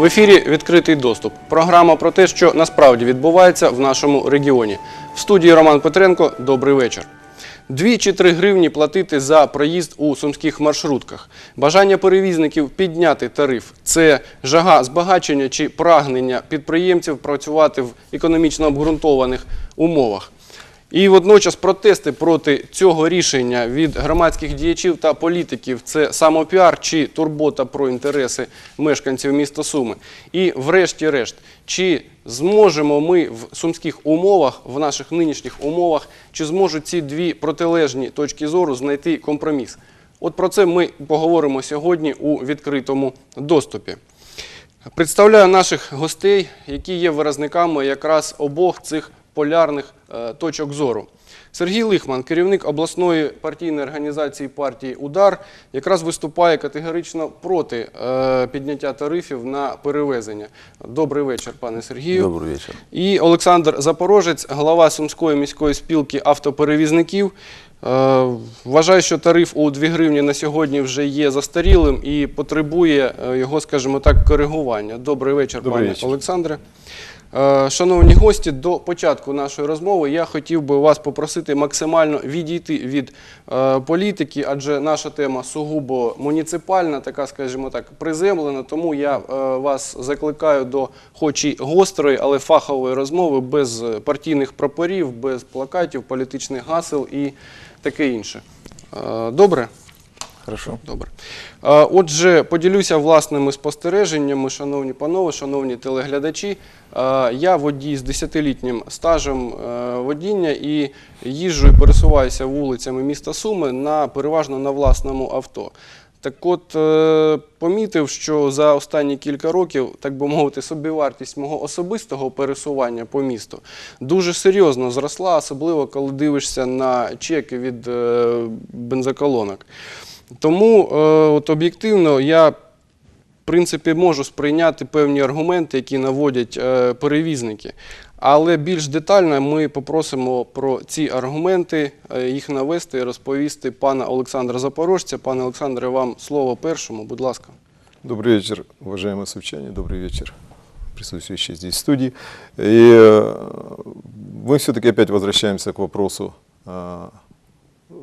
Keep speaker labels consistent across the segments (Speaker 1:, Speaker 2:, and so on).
Speaker 1: В ефірі відкритий доступ. Програма про те, що насправді відбувається в нашому регіоні. В студії Роман Петренко. Добрий вечір. Дві чи три гривні платити за проїзд у сумських маршрутках. Бажання перевізників підняти тариф це жага збагачення чи прагнення підприємців працювати в економічно обґрунтованих умовах. І водночас протести проти цього рішення від громадських діячів та політиків це самопіар чи турбота про інтереси мешканців міста Суми. І врешті-решт, чи зможемо ми в сумських умовах, в наших нинішніх умовах, чи зможуть ці дві протилежні точки зору знайти компроміс? От про це ми поговоримо сьогодні у відкритому доступі. Представляю наших гостей, які є виразниками якраз обох цих полярних е, точок зору. Сергій Лихман, керівник обласної партійної організації партії Удар, якраз виступає категорично проти е, підняття тарифів на перевезення. Добрий вечір, пане Сергію.
Speaker 2: Добрый вечер.
Speaker 1: І Олександр Запорожець, голова Сумської міської спілки автоперевізників. Е, Вважаю, що тариф у 2 гривні на сьогодні вже є застарілим і потребує його, скажімо так, коригування. Добрий вечір,
Speaker 2: Добрий
Speaker 1: пане
Speaker 2: вечір.
Speaker 1: Олександре. Е, Шановні гості, до початку нашої розмови я хотів би вас попросити максимально відійти від е, політики, адже наша тема сугубо муніципальна, така, скажімо так, приземлена. Тому я е, вас закликаю до, хоч і гострої, але фахової розмови без партійних прапорів, без плакатів, політичних гасел і таке інше. Добре?
Speaker 2: Хорошо.
Speaker 1: Добре. Отже, поділюся власними спостереженнями, шановні панове, шановні телеглядачі. Я водій з 10-літнім стажем е, водіння і їжджу і пересуваюся вулицями міста Суми на переважно на власному авто. Так от, е, помітив, що за останні кілька років, так би мовити, собівартість мого особистого пересування по місту дуже серйозно зросла, особливо коли дивишся на чеки від е, бензоколонок. Тому е, от об'єктивно я в принципі можу сприйняти певні аргументи, які наводять е, перевізники. Але більш детально ми попросимо про ці аргументи, е, їх навести і розповісти пана Олександра Запорожця. Пане Олександре, вам слово першому, будь ласка.
Speaker 2: Добрый вечер, уважаемые сумчане, добрый вечер, присутствующие здесь в студии. И э, мы все-таки опять возвращаемся к вопросу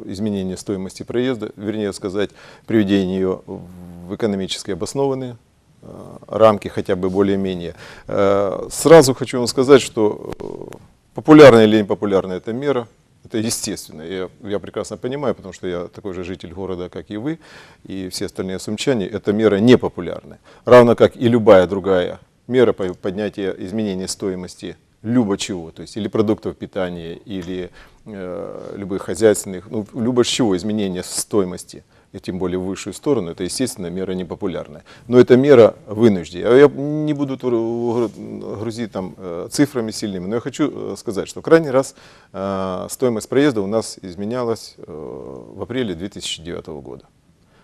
Speaker 2: изменения стоимости проезда, вернее сказать, приведения ее в экономически обоснованные э, рамки хотя бы более-менее. Э, Сразу хочу вам сказать, что э, популярная или непопулярная эта мера, это естественно. Я, я прекрасно понимаю, потому что я такой же житель города, как и вы, и все остальные сумчане. Эта мера непопулярная. Равно как и любая другая мера по поднятия изменения стоимости любо чего, то есть или продуктов питания, или э, любых хозяйственных, ну, любо чего изменения стоимости, и тем более в высшую сторону, это, естественно, мера непопулярная. Но это мера вынуждена. Я не буду грузить там э, цифрами сильными, но я хочу э, сказать, что крайний раз э, стоимость проезда у нас изменялась э, в апреле 2009 года.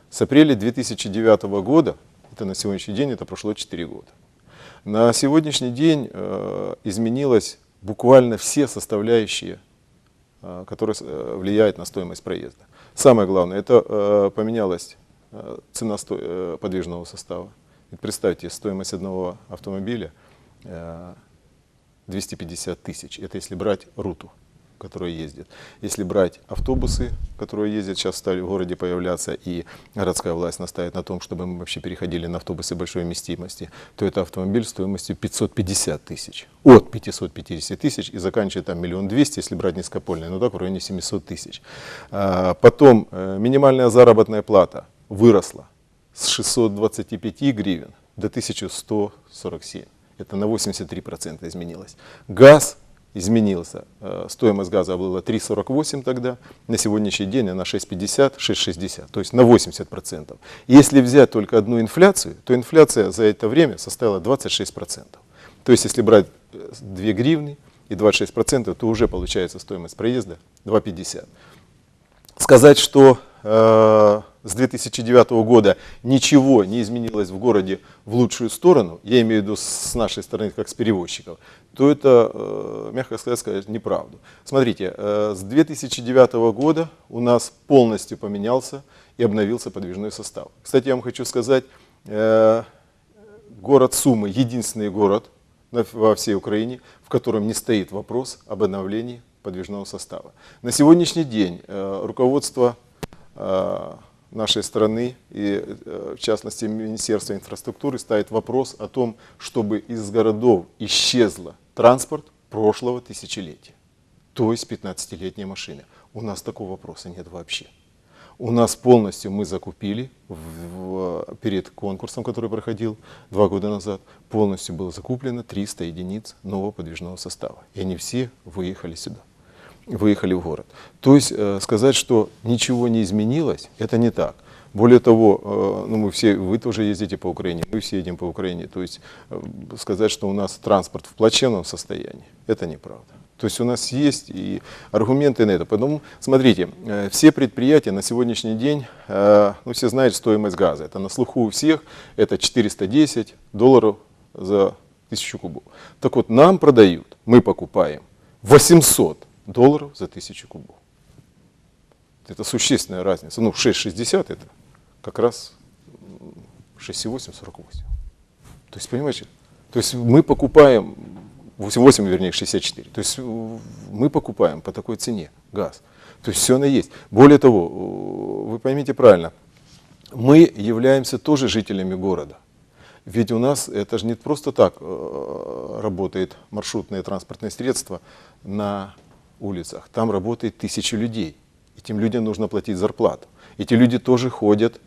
Speaker 2: С апреля 2009 года, это на сегодняшний день, это прошло 4 года. На сегодняшний день э, изменилось буквально все составляющие, э, которые э, влияют на стоимость проезда. Самое главное, это поменялась цена подвижного состава. Ведь представьте, стоимость одного автомобиля э, 250 тысяч. Это если брать руту, которая ездит. Если брать автобусы, которые ездят, сейчас стали в городе появляться, и городская власть настаивает на том, чтобы мы вообще переходили на автобусы большой вместимости, то это автомобиль стоимостью 550 тысяч. От 550 тысяч и заканчивая там миллион двести, если брать низкопольные, ну так в районе 700 тысяч. А, Потом э, минимальная заработная плата выросла с 625 гривен до 1147. Это на 83% изменилось. Газ изменился. Э, Стоимость газа была 3,48 тогда, на сегодняшний день она 6,50, 6,60, то есть на 80%. Если взять только одну инфляцию, то инфляция за это время составила 26%. То есть если брать э, 2 гривны и 26%, то уже получается стоимость проезда 2,50 сказать, что э, с 2009 года ничего не изменилось в городе в лучшую сторону, я имею в виду с нашей стороны, как с перевозчиков, то это, э, мягко сказать, сказать неправду. Смотрите, э, с 2009 года у нас полностью поменялся и обновился подвижной состав. Кстати, я вам хочу сказать, э, город Сумы единственный город во всей Украине, в котором не стоит вопрос об обновлении подвижного состава. На сегодняшний день руководство нашей страны и, э, в частности, Министерство инфраструктуры ставит вопрос о том, чтобы из городов исчезла транспорт прошлого тысячелетия, то есть 15-летние машины. У нас такого вопроса нет вообще. У нас полностью мы закупили в- в- перед конкурсом, который проходил два года назад, полностью было закуплено 300 единиц нового подвижного состава. И они все выехали сюда, выехали в город. То есть э, сказать, что ничего не изменилось, это не так. Более того, э, ну мы все, вы тоже ездите по Украине, мы все едем по Украине. То есть э, сказать, что у нас транспорт в плачевном состоянии, это неправда. То есть у нас есть и аргументы на это. Поэтому, смотрите, все предприятия на сегодняшний день, ну все знают стоимость газа. Это на слуху у всех, это 410 долларов за тысячу кубов. Так вот, нам продают, мы покупаем 800 долларов за тысячу кубов. Это существенная разница. Ну, 6,60 это как раз м, 6,8, 48. То есть, понимаете, то есть мы покупаем, 8, вернее, 64. То есть мы покупаем по такой цене газ. То есть все оно есть. Более того, э, вы поймите правильно, мы являемся тоже жителями города. Ведь у нас это же не просто так э, работает маршрутное транспортное средство на улицах. Там работает тысячи людей. Этим людям нужно платить зарплату. Эти люди тоже ходят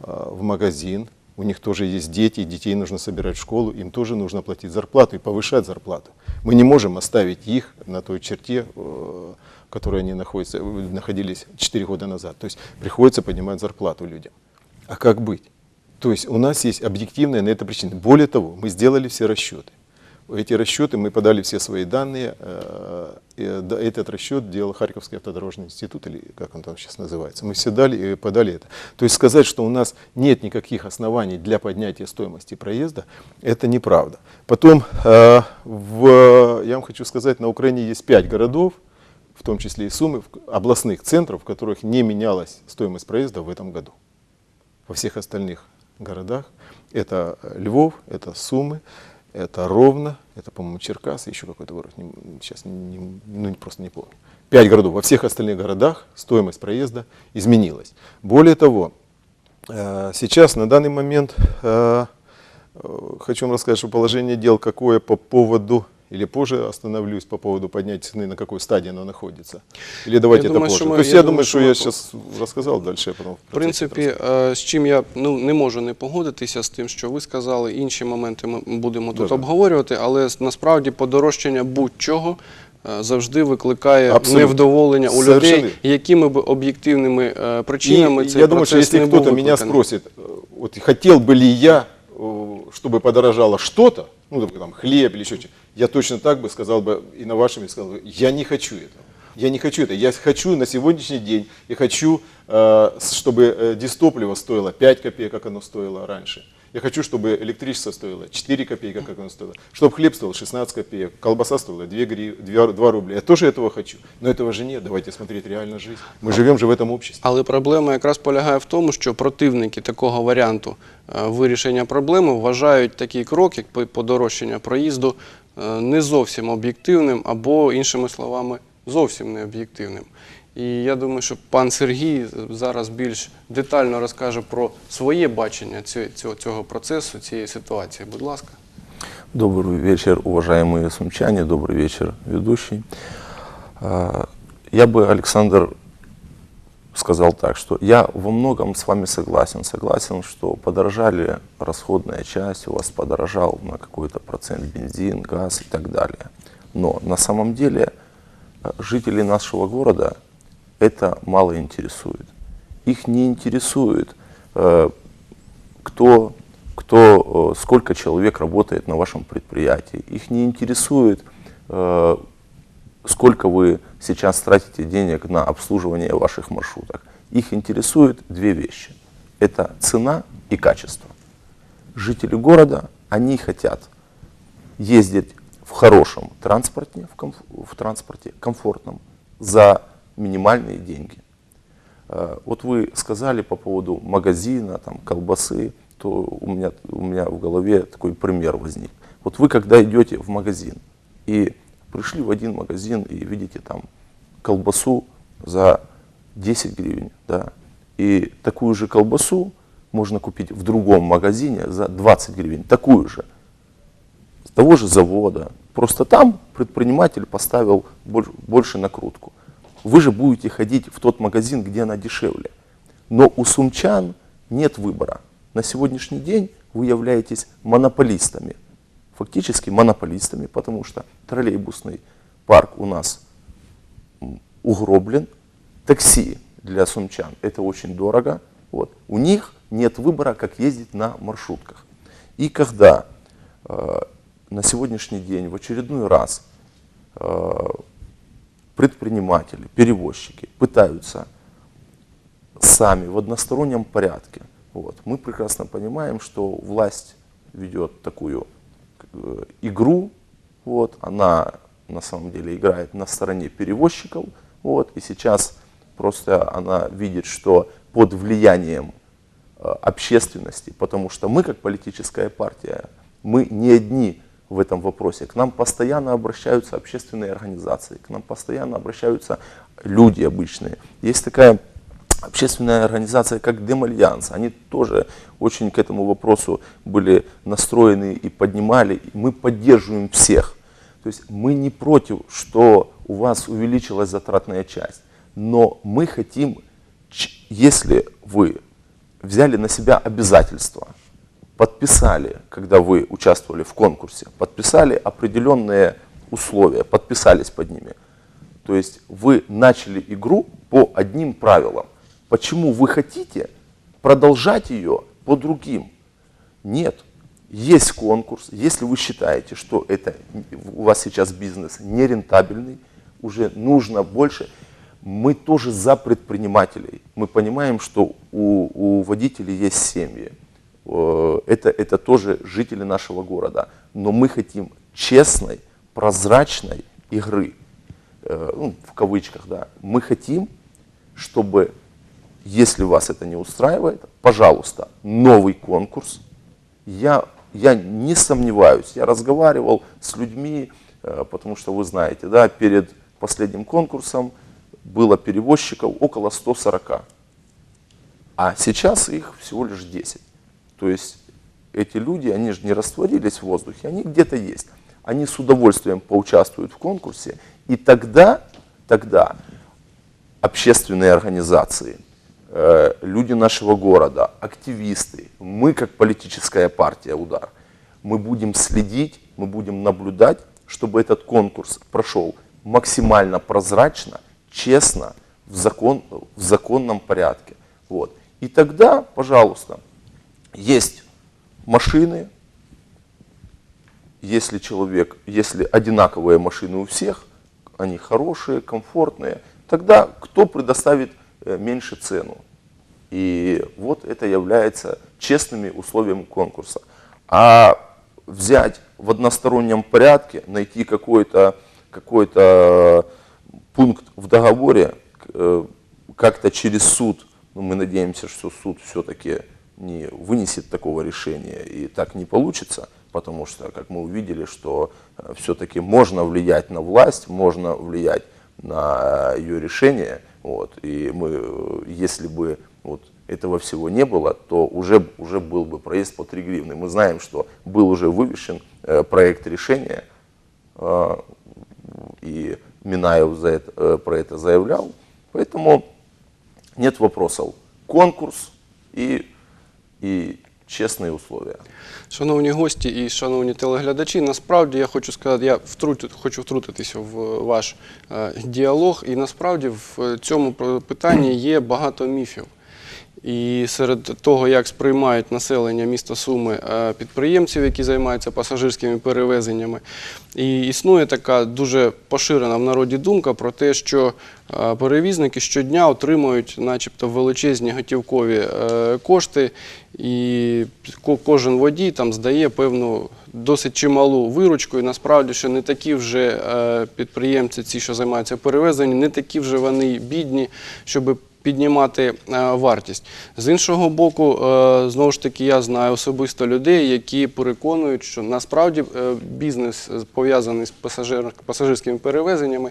Speaker 2: э, в магазин, у них тоже есть дети, детей нужно собирать в школу, им тоже нужно платить зарплату и повышать зарплату. Мы не можем оставить их на той черте, э, в которой они находятся, э, находились 4 года назад. То есть приходится поднимать зарплату людям. А как быть? То есть у нас есть объективная на это причина. Более того, мы сделали все расчеты. Эти расчеты, мы подали все свои данные. э, Этот расчет делал Харьковский автодорожный институт, или как он там сейчас называется. Мы все дали и подали это. То есть сказать, что у нас нет никаких оснований для поднятия стоимости проезда, это неправда. Потом, э, в, я вам хочу сказать, на Украине есть пять городов, в том числе и Сумы, областных центров, в которых не менялась стоимость проезда в этом году во всех остальных городах. Это Львов, это Сумы, это Ровно, это, по-моему, Черкас, еще какой-то город, не- сейчас не- ну, просто не помню. Пять городов. Во всех остальных городах стоимость проезда изменилась. Более того, э, сейчас, на данный момент, э, э, хочу вам рассказать, что положение дел какое по поводу, или позже остановлюсь по поводу поднятия цены, на какой стадии оно находится. Или давайте
Speaker 1: Я
Speaker 2: это
Speaker 1: думаю,
Speaker 2: позже.
Speaker 1: что мы-
Speaker 2: То есть
Speaker 1: я
Speaker 2: я,
Speaker 1: думаю,
Speaker 2: думаю,
Speaker 1: що
Speaker 2: что
Speaker 1: ми
Speaker 2: я
Speaker 1: по-
Speaker 2: сейчас рассказал дальше, я потом
Speaker 1: В принципі, е, з чим я ну, не можу не погодитися з тим, що ви сказали. Інші моменти ми будемо тут
Speaker 2: Да-да.
Speaker 1: обговорювати, але с- насправді подорожчання будь-чого е, завжди викликає
Speaker 2: Абсолютно.
Speaker 1: невдоволення у
Speaker 2: Совершенно
Speaker 1: людей,
Speaker 2: вірно.
Speaker 1: якими б об'єктивними е, причинами
Speaker 2: И
Speaker 1: цей
Speaker 2: я думаю, что
Speaker 1: процес
Speaker 2: если
Speaker 1: не був
Speaker 2: кто-то меня
Speaker 1: викликаний.
Speaker 2: спросит, э, вот хотел бы ли я, э, чтобы подорожало что-то, ну, там, хлеб или что-то, я точно так бы сказал бы, и на вашем сказал бы, я не хочу этого. Я не хочу это. Я хочу на сегодняшний день, я хочу, э, чтобы э, дистопливо стоило 5 копеек, как оно стоило раньше. Я хочу, чтобы электричество стоило 4 копейки, как оно стоило. Чтобы хлеб стоил 16 копеек, колбаса стоила 2, гри... 2, 2 рубля. Я тоже этого хочу. Но этого же нет. Давайте смотреть реально жизнь. Мы живем же в этом обществе.
Speaker 1: Але проблема якраз полягає в тому, що противники такого варіанту е, вирішення проблеми вважають такий крок, як по- подорожчання проїзду, е, не зовсім об'єктивним або, іншими словами, зовсім не об'єктивним. І я думаю, що пан Сергій зараз більш детально розкаже про своє бачення цього, цього, цього процесу, цієї ситуації. Будь ласка.
Speaker 3: Добрый вечер, уважаемые сумчане, добрый вечер, ведущий. А, Я бы, Александр, сказал так, что я во многом с вами согласен. Согласен, что подорожали расходная часть, у вас подорожал на какой-то процент бензин, газ и так далее. Но на самом деле э, жителей нашего города это мало интересует. Их не интересует, э, кто, кто, э, сколько человек работает на вашем предприятии. Их не интересует, э, сколько вы сейчас тратите денег на обслуживание ваших маршруток. Их интересует две вещи. Это цена и качество. Жители города, они хотят ездить в хорошем транспорте, в, комф- в транспорте комфортном, за минимальные деньги. Э, Вот вы сказали по поводу магазина, там, колбасы. то у меня, у меня в голове такой пример возник. Вот вы когда идете в магазин и пришли в один магазин и видите там колбасу за 10 гривен, да, и такую же колбасу можно купить в другом магазине за 20 гривен, такую же, с того же завода. Просто там предприниматель поставил больше накрутку. Вы же будете ходить в тот магазин, где она дешевле. Но у сумчан нет выбора. На сегодняшний день вы являетесь монополистами. Фактически монополистами, потому что троллейбусный парк у нас угроблен. Такси для сумчан это очень дорого. Вот. У них нет выбора, как ездить на маршрутках. И когда э, на сегодняшний день в очередной раз э, предприниматели, перевозчики пытаются сами в одностороннем порядке. Вот. Мы прекрасно понимаем, что власть ведет такую э, игру, вот, она на самом деле играет на стороне перевозчиков, вот, и сейчас просто она видит, что под влиянием э, общественности, потому что мы как политическая партия, мы не одни в этом вопросе. К нам постоянно обращаются общественные организации, к нам постоянно обращаются люди обычные. Есть такая общественная организация, как Демальянс, они тоже очень к этому вопросу были настроены и поднимали. Мы поддерживаем всех. То есть мы не против, что у вас увеличилась затратная часть, но мы хотим, если вы взяли на себя обязательства, подписали, когда вы участвовали в конкурсе, подписали определенные условия, подписались под ними. То есть вы начали игру по одним правилам. Почему вы хотите продолжать ее по другим? Нет. Есть конкурс. Если вы считаете, что это у вас сейчас бизнес нерентабельный, уже нужно больше. Мы тоже за предпринимателей. Мы понимаем, что у, у водителей есть семьи. Э, Это, это тоже жители нашего города. Но мы хотим честной, прозрачной игры. Э, ну, в кавычках, да. Мы хотим, чтобы, если вас это не устраивает, пожалуйста, новый конкурс. Я, я не сомневаюсь, я разговаривал с людьми, э, потому что вы знаете, да, перед последним конкурсом было перевозчиков около 140. А сейчас их всего лишь 10. То есть эти люди, они же не растворились в воздухе, они где-то есть. Они с удовольствием поучаствуют в конкурсе. И тогда, тогда общественные организации, э, люди нашего города, активисты, мы как политическая партия «Удар», мы будем следить, мы будем наблюдать, чтобы этот конкурс прошел максимально прозрачно, честно, в, закон, в законном порядке. Вот. И тогда, пожалуйста, есть машины, если человек, если одинаковые машины у всех, они хорошие, комфортные, тогда кто предоставит э, меньше цену? И вот это является честными условиями конкурса. А взять в одностороннем порядке, найти какой-то какой пункт в договоре, э, как-то через суд, ну, мы надеемся, что суд все-таки не вынесет такого решения и так не получится, потому что, как мы увидели, что все-таки можно влиять на власть, можно влиять на ее решение, вот, и мы, э, если бы вот этого всего не было, то уже, уже был бы проезд по 3 гривны. Мы знаем, что был уже вывешен э, проект решения, э, и Минаев за это, э, про это заявлял, поэтому нет вопросов. Конкурс и, і чесні условия.
Speaker 1: Шановні гості і шановні телеглядачі, насправді я хочу сказати, я втрутю, хочу втрутитися в ваш е, діалог, і насправді в цьому питанні є багато міфів. І серед того, як сприймають населення міста Суми е, підприємців, які займаються пасажирськими перевезеннями, і існує така дуже поширена в народі думка про те, що е, перевізники щодня отримують, начебто, величезні готівкові е, кошти, і кожен водій там здає певну досить чималу виручку. І насправді, що не такі вже е, підприємці, ці, що займаються перевезенням, не такі вже вони бідні, щоб піднімати е, вартість. З іншого боку, е, знову ж таки, я знаю особисто людей, які переконують, що насправді бізнес пов'язаний з пасажир, пасажирськими перевезеннями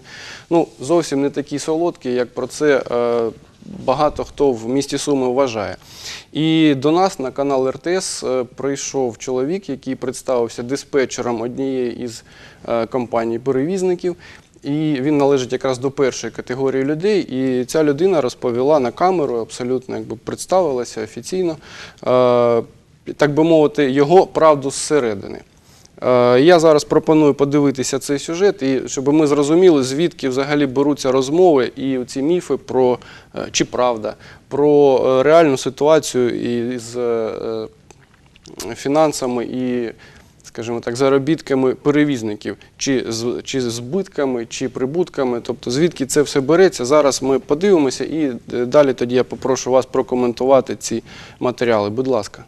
Speaker 1: ну, зовсім не такий солодкий, як про це багато хто в місті Суми вважає. І до нас на канал РТС е, прийшов чоловік, який представився диспетчером однієї із е, компаній перевізників. І він належить якраз до першої категорії людей. І ця людина розповіла на камеру, абсолютно якби представилася офіційно, е, так би мовити, його правду зсередини. Е, Я зараз пропоную подивитися цей сюжет, і щоб ми зрозуміли, звідки взагалі беруться розмови і ці міфи про е, чи правда, про е, реальну ситуацію із фінансами і, скажімо так, заробітками перевізників, чи, з, чи збитками, чи прибутками. Тобто, звідки це все береться. Зараз ми подивимося, і далі тоді я попрошу вас прокоментувати ці матеріали. Будь ласка.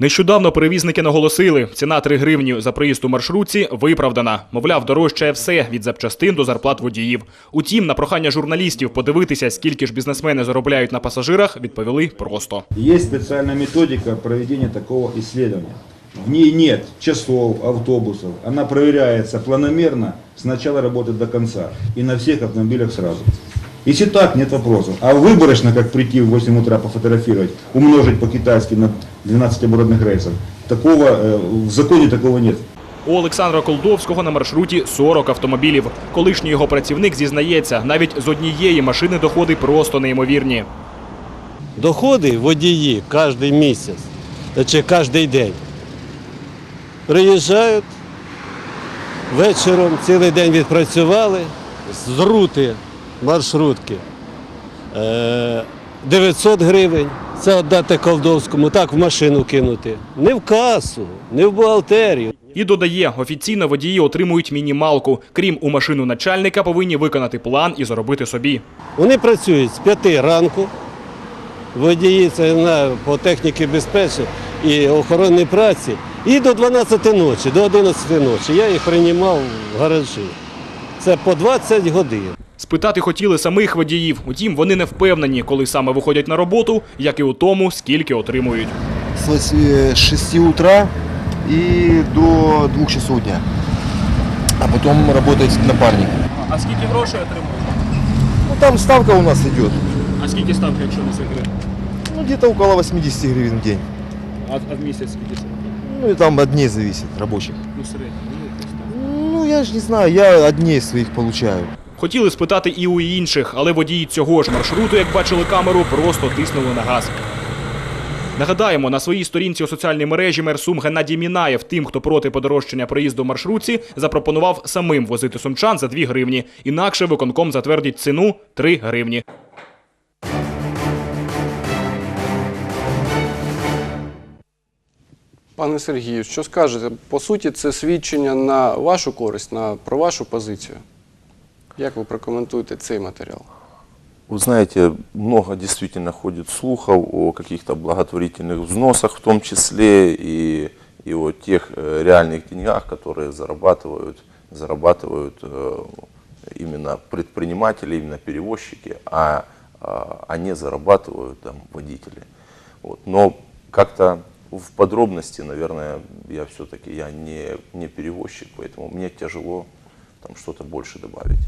Speaker 4: Нещодавно перевізники наголосили, ціна 3 гривні за проїзд у маршрутці виправдана. Мовляв, дорожчає все від запчастин до зарплат водіїв. Утім, на прохання журналістів подивитися, скільки ж бізнесмени заробляють на пасажирах, відповіли просто.
Speaker 5: Есть специальная методика проведения такого исследования. В ней нет часов, автобусов. Она проверяется планомерно с начала работы до конца. И на всех автомобилях сразу. Если так, нет вопросов. А выборочно, как прийти в 8 утра пофотографировать, умножить по-китайски на 12 оборотных рейсов, такого, э, в законе такого нет.
Speaker 4: У Олександра Колдовського на маршруті 40 автомобілів. Колишній його працівник зізнається, навіть з однієї машини доходи просто неймовірні.
Speaker 6: доходи водії кожен місяць чи кожен день. Приїжджають вечором, цілий день відпрацювали, з рути маршрутки. Е, 900 гривень. Це віддати Колдовському, так в машину кинути. Не в касу, не в бухгалтерію.
Speaker 4: І додає, офіційно водії отримують мінімалку. Крім у машину начальника, повинні виконати план і заробити собі.
Speaker 6: Вони працюють з 5 ранку. Водії це на, по техніці безпеки і охоронній праці. І до 12 ночі, до 11 ночі. Я їх приймав в гаражі. Це по 20 годин.
Speaker 4: Спитати хотіли самих водіїв, утім, вони не впевнені, коли саме виходять на роботу, як і у тому, скільки отримують.
Speaker 7: с вось- 6 утра и до 2 часов дня. А потом работает напарник.
Speaker 4: А скільки грошей отримують?
Speaker 7: Ну там ставка у нас идет.
Speaker 4: А скільки ставки, якщо не секрет?
Speaker 7: Ну где-то около 80 гривен в день.
Speaker 4: А, в місяць скільки це?
Speaker 7: Ну и там от дней зависит, рабочих.
Speaker 4: Ну, середньо.
Speaker 7: Ну я же не знаю, я от дней своих получаю.
Speaker 4: Хотіли спитати і у інших, але водії цього ж маршруту, як бачили камеру, просто тиснули на газ. Нагадаємо, на своїй сторінці у соціальній мережі мер Сум Геннадій Мінаєв тим, хто проти подорожчання проїзду в маршрутці, запропонував самим возити сумчан за 2 гривні. Інакше виконком затвердить ціну 3 гривні.
Speaker 1: Пане Сергію, що скажете? По суті, це свідчення на вашу користь, на про вашу позицію. Як ви прокоментуєте цей матеріал?
Speaker 3: Вы знаете, много действительно ходит слухов о каких-то благотворительных взносах в том числе и, и о тех реальных деньгах, которые зарабатывают, зарабатывают именно предприниматели, именно перевозчики, а, а, зарабатывают там, водители. Вот. Но как-то в подробности, наверное, я все-таки я не, не перевозчик, поэтому мне тяжело там что-то больше добавить.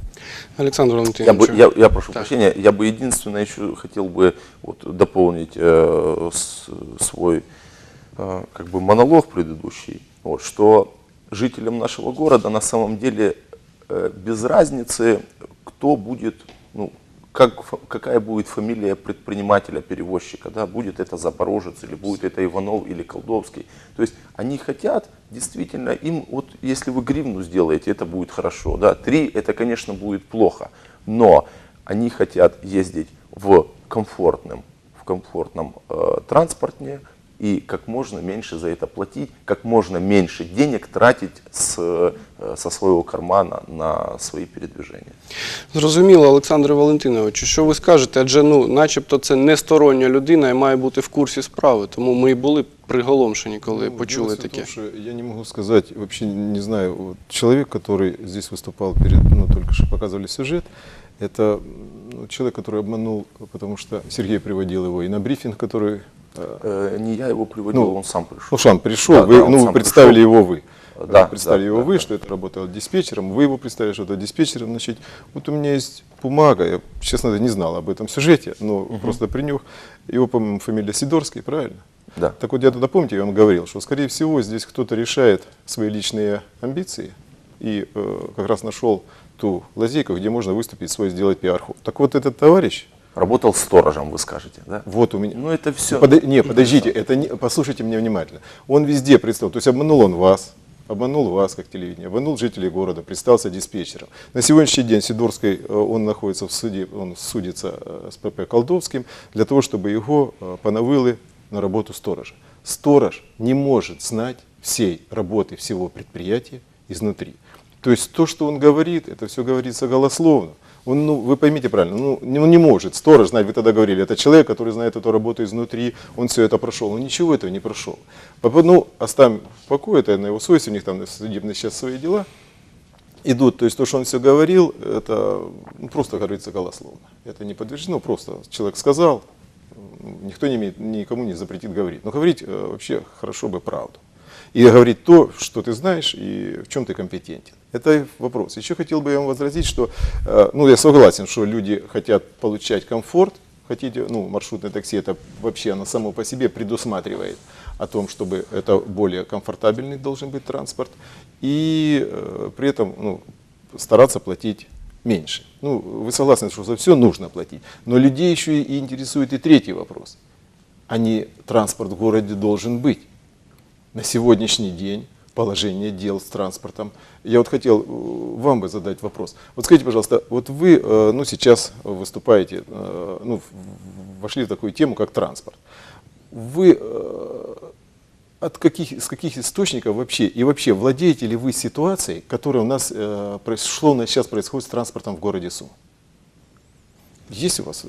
Speaker 1: Олександр
Speaker 3: Я,
Speaker 1: Валентинович.
Speaker 3: бы, я, я прошу
Speaker 1: Так.
Speaker 3: прощения, я бы единственное еще хотел бы вот, дополнить э, с- свой э, как бы монолог предыдущий, вот, что жителям нашего города на самом деле э, без разницы, кто будет, ну, как, какая будет фамилия предпринимателя-перевозчика, да, будет это Запорожец или будет это Иванов или Колдовский. То есть они хотят действительно, им вот если вы гривну сделаете, это будет хорошо, да, три это, конечно, будет плохо, но они хотят ездить в комфортном, в комфортном э, транспорте, и как можно меньше за это платить, как можно меньше денег тратить с, э, со своего кармана на свои передвижения.
Speaker 1: Зрозуміло, Олександре Валентиновичу, що ви скажете? Адже ну, начебто це не стороння людина і має бути в курсі справи. Тому ми і були приголомшені, коли
Speaker 2: Ну,
Speaker 1: почули
Speaker 2: дело всё в
Speaker 1: таке.
Speaker 2: том, что я не могу сказать, вообще не знаю, вот человек, который здесь выступал перед, ну, только что показывали сюжет, это ну, человек, который обманул, потому что Сергей приводил его и на брифинг, который, э,
Speaker 3: Э, Не я его приводил,
Speaker 2: Ну,
Speaker 3: он сам пришел.
Speaker 2: ну, сам пришел,
Speaker 3: Да,
Speaker 2: вы,
Speaker 3: да, он
Speaker 2: ну,
Speaker 3: сам
Speaker 2: представили
Speaker 3: пришел.
Speaker 2: его вы.
Speaker 3: Да,
Speaker 2: представили
Speaker 3: да,
Speaker 2: его
Speaker 3: да,
Speaker 2: вы,
Speaker 3: да.
Speaker 2: что это работало диспетчером, вы его представили, что это диспетчером. Значит, вот у меня есть бумага, я, честно не знал об этом сюжете, но просто принюх. Его, по-моему, фамилия Сидорский, правильно?
Speaker 3: Да.
Speaker 2: Так вот, я тогда, помните, я вам говорил, что, скорее всего, здесь кто-то решает свои личные амбиции и э, как раз нашел ту лазейку, где можно выступить, свой сделать пиар-ход. Так вот, этот товарищ,
Speaker 3: Работал сторожем, вы скажете, да?
Speaker 2: вот у меня...
Speaker 3: Ну это все.
Speaker 2: Подо- Не, подождите, это не, послушайте меня внимательно. Он везде представил, то есть обманул он вас, обманул вас как телевидение, обманул жителей города, представился диспетчером. На сегодняшний день Сидорский, э, он находится в суде, он судится э, с ПП Колдовским для того, чтобы его э, поновили на работу сторожа. Сторож не может знать всей работы всего предприятия изнутри. То есть то, что он говорит, это все говорится голословно. Он, ну, вы поймите правильно, ну, он не может, сторож знать, вы тогда говорили, это человек, который знает эту работу изнутри, он все это прошел. Он ничего этого не прошел. Ну, оставим в покое, это на его совести, у них там судебные сейчас свои дела идут. То есть то, что он все говорил, это ну, просто говорится голословно. Это не подтверждено, просто человек сказал, никто не имеет, никому не запретит говорить. Но говорить э, вообще хорошо бы правду. И говорить то, что ты знаешь и в чем ты компетентен. Это вопрос. Еще хотел бы я вам возразить, что, э, ну, я согласен, что люди хотят получать комфорт, хотите, ну, маршрутное такси, это вообще оно само по себе предусматривает о том, чтобы это более комфортабельный должен быть транспорт, и э, при этом ну, стараться платить меньше. Ну, вы согласны, что за все нужно платить, но людей еще и интересует и третий вопрос. А не транспорт в городе должен быть на сегодняшний день положение дел с транспортом. Я вот хотел э, вам бы задать вопрос. Вот скажите, пожалуйста, вот вы э, ну, сейчас выступаете, э, ну, вошли в такую тему, как транспорт. Вы от каких, с каких источников вообще, и вообще владеете ли вы ситуацией, которая у нас э, произошло, у нас сейчас происходит с транспортом в городе Сум? Есть у вас, э,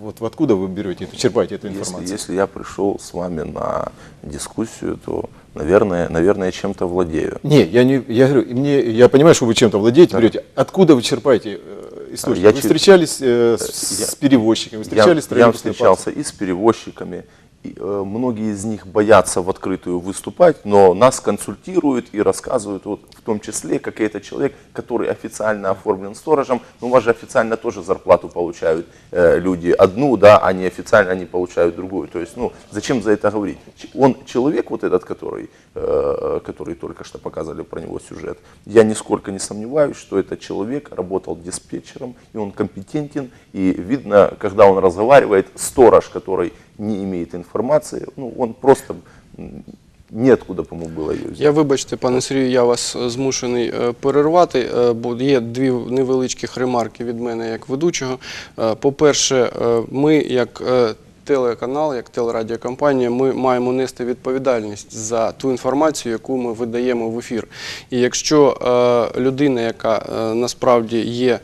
Speaker 2: вот откуда вы берете, черпаете эту
Speaker 3: Если,
Speaker 2: информацию?
Speaker 3: если я пришел с вами на дискуссию, то, наверное, наверное, чем-то владею.
Speaker 2: Не, я не, я говорю, мне, я понимаю, что вы чем-то владеете, берете. Откуда вы черпаете э, источники?
Speaker 3: Я
Speaker 2: вы встречались э, с,
Speaker 3: я-
Speaker 2: с перевозчиками, вы
Speaker 3: Я,
Speaker 2: встречались с
Speaker 3: я встречался и с перевозчиками, э, многие из них боятся в открытую выступать, но нас консультируют и рассказывают, вот, в том числе, как и этот человек, который официально оформлен сторожем, но у вас же официально тоже зарплату получают э, люди одну, да, а неофициально они получают другую. То есть, ну, зачем за это говорить? Он человек вот этот, который, э, который только что показывали про него сюжет, я нисколько не сомневаюсь, что этот человек работал диспетчером, и он компетентен, и видно, когда он разговаривает, сторож, который не имеет информации, ну, он просто неоткуда по ему было ее.
Speaker 1: Я вибачте, пане Сергію, я вас е, змушений е, перервати, е, бо є дві невеличких ремарки від мене як ведучого. По-перше, ми як телеканал, як телерадіокомпанія, ми маємо нести відповідальність за ту інформацію, яку ми видаємо в ефір. І якщо людина, яка насправді є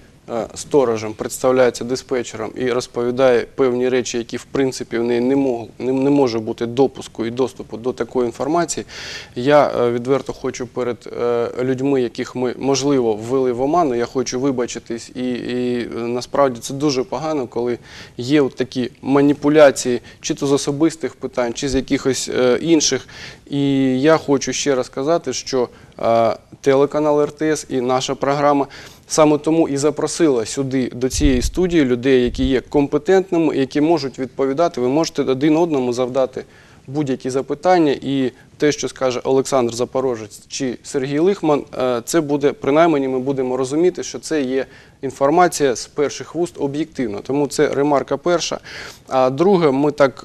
Speaker 1: сторожем, представляється диспетчером і розповідає певні речі, які в принципі в неї не, мог, не, не може бути допуску і доступу до такої інформації. Я е, відверто хочу перед е, людьми, яких ми можливо ввели в оману, я хочу вибачитись, і, і е, насправді це дуже погано, коли є от такі маніпуляції, чи то з особистих питань, чи з якихось е, інших. І я хочу ще раз сказати, що е, телеканал РТС і наша програма саме тому і запросила сюди до цієї студії людей, які є компетентними, які можуть відповідати. Ви можете один одному завдати будь-які запитання, і те, що скаже Олександр Запорожець чи Сергій Лихман, е, це буде принаймні ми будемо розуміти, що це є інформація з перших вуст об'єктивно. Тому це ремарка перша. А друге, ми так.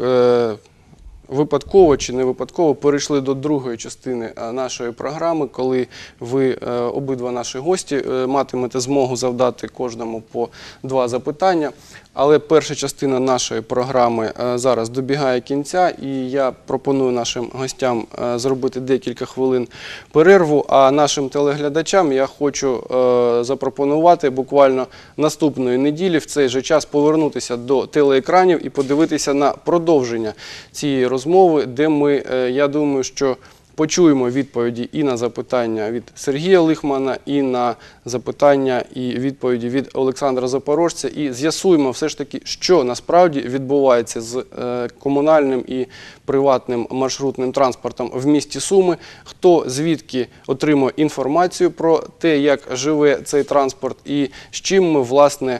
Speaker 1: Випадково чи не випадково перейшли до другої частини е, нашої програми, коли ви е, обидва наші гості е, матимете змогу завдати кожному по два запитання. Але перша частина нашої програми е, зараз добігає кінця, і я пропоную нашим гостям е, зробити декілька хвилин перерву. А нашим телеглядачам я хочу е, запропонувати буквально наступної неділі в цей же час повернутися до телеекранів і подивитися на продовження цієї розмови, де ми, я думаю, що почуємо відповіді і на запитання від Сергія Лихмана, і на запитання і відповіді від Олександра Запорожця, і з'ясуємо все ж таки, що насправді відбувається з е, комунальним і приватним маршрутним транспортом в місті Суми, хто звідки отримує інформацію про те, як живе цей транспорт, і з чим ми власне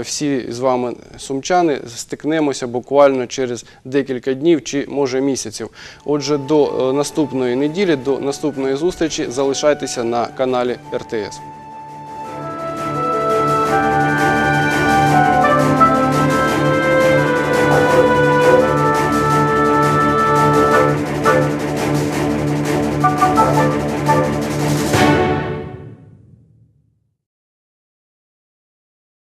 Speaker 1: всі з вами сумчани стикнемося буквально через декілька днів чи може місяців. Отже, до е, наступної неділі, до наступної зустрічі залишайтеся на каналі РТС.